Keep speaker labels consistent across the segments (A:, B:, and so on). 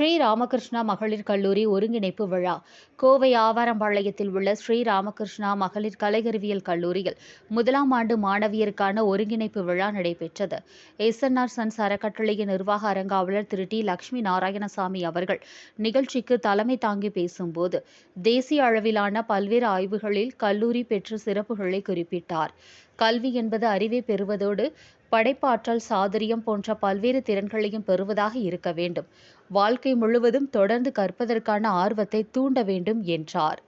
A: ஸ்ரீ ராமகிருஷ்ணா மகளிர் கல்லூரி ஒருங்கிணைப்பு விழா. கோவை ஆவாரம்பாளையத்தில் உள்ள ஸ்ரீ ராமகிருஷ்ணா மகளிர் கலைகருவியல் கல்லூரியில் முதலாம் ஆண்டு மாணவியருக்கான ஒருங்கிணைப்பு விழா நடைபெற்றது. எஸ்என்ஆர் சன்ஸ் அறக்கட்டளையின் நிர்வாக அரங்காவலர் திரு. டி. லட்சுமி நாராயணசாமி அவர்கள் நிகழ்ச்சிக்கு தலைமை தாங்கி பேசும்போது தேசிய அளவிலான பல்வேறு ஆய்வுகளில் கல்லூரி பெற்ற சிறப்புகளை குறிப்பிட்டார். கல்வி என்பது அறிவை பெறுவதோடு படைப்பாற்றல் சாதுரியம் போன்ற பல்வேறு திறன்களையும் பெறுவதாக இருக்க வேண்டும். வாழ்க்கை முழுவதும் தொடர்ந்து கற்பதற்கான ஆர்வத்தை தூண்ட வேண்டும் என்றார்.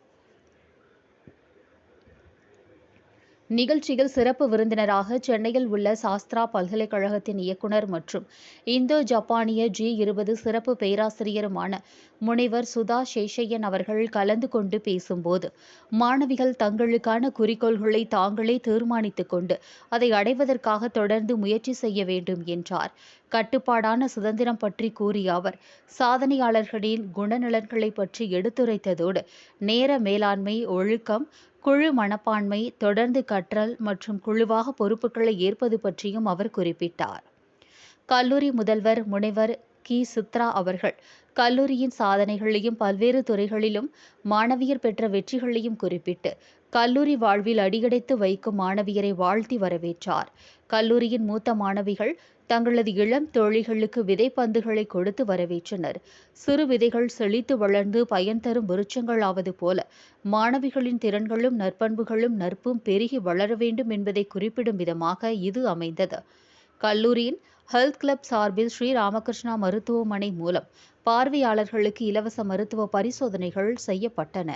A: நிகழ்ச்சியில் சிறப்பு விருந்தினராக சென்னையில் உள்ள சாஸ்திரா பல்கலைக்கழகத்தின் இயக்குநர் மற்றும் இந்தோ ஜப்பானிய ஜி இருபது சிறப்பு பேராசிரியருமான முனைவர் சுதா சேஷையன் அவர்கள் கலந்து கொண்டு பேசும்போது மாணவிகள் தங்களுக்கான குறிக்கோள்களை தாங்களே தீர்மானித்துக் கொண்டு அதை அடைவதற்காக தொடர்ந்து முயற்சி செய்ய வேண்டும் என்றார். கட்டுப்பாடான சுதந்திரம் பற்றி கூறிய அவர் சாதனையாளர்களின் குணநலன்களை பற்றி எடுத்துரைத்ததோடு நேர மேலாண்மை ஒழுக்கம் குழு மனப்பான்மை தொடர்ந்து கற்றல் மற்றும் குழுவாக பொறுப்புகளை ஏற்பது பற்றியும் அவர் குறிப்பிட்டார். கல்லூரி முதல்வர் முனைவர் கி. சித்ரா அவர்கள் கல்லூரியின் சாதனைகளையும் பல்வேறு துறைகளிலும் மாணவியர் பெற்ற வெற்றிகளையும் குறிப்பிட்டு கல்லூரி வாழ்வில் அடியெடுத்து வைக்கும் மாணவியரை வாழ்த்தி வரவேற்றார். கல்லூரியின் மூத்த மாணவிகள் தங்களது இளம் தோழிகளுக்கு விதைப்பந்துகளை கொடுத்து வரவேற்றனர். சிறு விதைகள் செழித்து வளர்ந்து பயன் தரும் விருட்சங்களாவது போல மாணவிகளின் திறன்களும் நற்பண்புகளும் நற்பும் பெருகி வளர வேண்டும் என்பதை குறிப்பிடும் விதமாக இது அமைந்தது. கல்லூரியின் ஹெல்த் கிளப் சார்பில் ஸ்ரீ ராமகிருஷ்ணா மருத்துவமனை மூலம் பார்வையாளர்களுக்கு இலவச மருத்துவ பரிசோதனைகள் செய்யப்பட்டன.